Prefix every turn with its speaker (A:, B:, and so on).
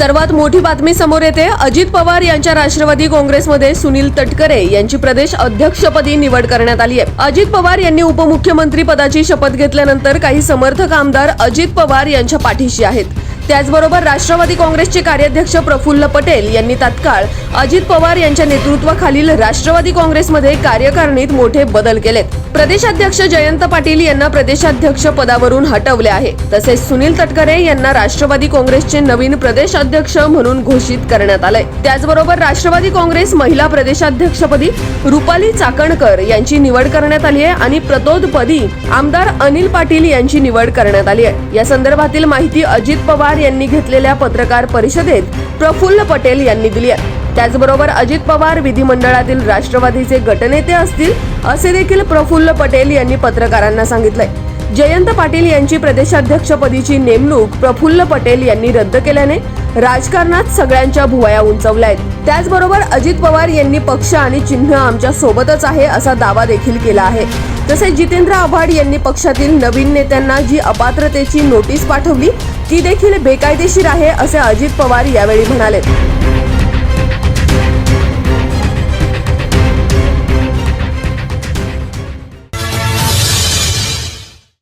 A: सर्वात मोठी बातमी समोर येते. अजित पवार यांच्या राष्ट्रवादी काँग्रेसमध्ये सुनील तटकरे यांची प्रदेश अध्यक्षपदी निवड करण्यात आली आहे अजित पवार यांनी उपमुख्यमंत्री पदाची शपथ घेतल्यानंतर काही समर्थक आमदार अजित पवार यांच्या पाठीशी आहेत. त्याचबरोबर राष्ट्रवादी काँग्रेसचे कार्याध्यक्ष प्रफुल्ल पटेल यांनी तात्काळ अजित पवार यांच्या नेतृत्वाखालील राष्ट्रवादी काँग्रेसमध्ये कार्यकारिणीत मोठे बदल केलेत. प्रदेशाध्यक्ष जयंत पाटील यांना प्रदेशाध्यक्ष पदावरून हटवले आहे. तसेच सुनील तटकरे यांना राष्ट्रवादी काँग्रेसचे नवीन प्रदेशाध्यक्ष म्हणून घोषित करण्यात आलंय. त्याचबरोबर राष्ट्रवादी काँग्रेस महिला प्रदेशाध्यक्षपदी रुपाली चाकणकर यांची निवड करण्यात आली आहे आणि प्रतोदपदी आमदार अनिल पाटील यांची निवड करण्यात आली आहे. या संदर्भातील माहिती अजित पवार यांनी घेतलेल्या पत्रकार परिषदेत प्रफुल्ल पटेल यांनी दिली आहे. त्याचबरोबर अजित पवार विधिमंडळातील राष्ट्रवादीचे गटनेते असतील असे देखील प्रफुल्ल पटेल यांनी पत्रकारांना सांगितलंय. जयंत पाटील यांची प्रदेशाध्यक्षपदीची नेमणूक प्रफुल्ल पटेल यांनी रद्द केल्याने राजकारणात सगळ्यांच्या भुवया उंचवल्या आहेत. त्याचबरोबर अजित पवार यांनी पक्ष आणि चिन्ह आमच्या सोबतच आहे असा दावा देखील केला आहे. तसेच जितेंद्र आव्हाड यांनी पक्षातील नवीन नेत्यांना जी अपात्रतेची नोटीस पाठवली ती देखील बेकायदेशीर आहे असे अजित पवार यावेळी म्हणाले.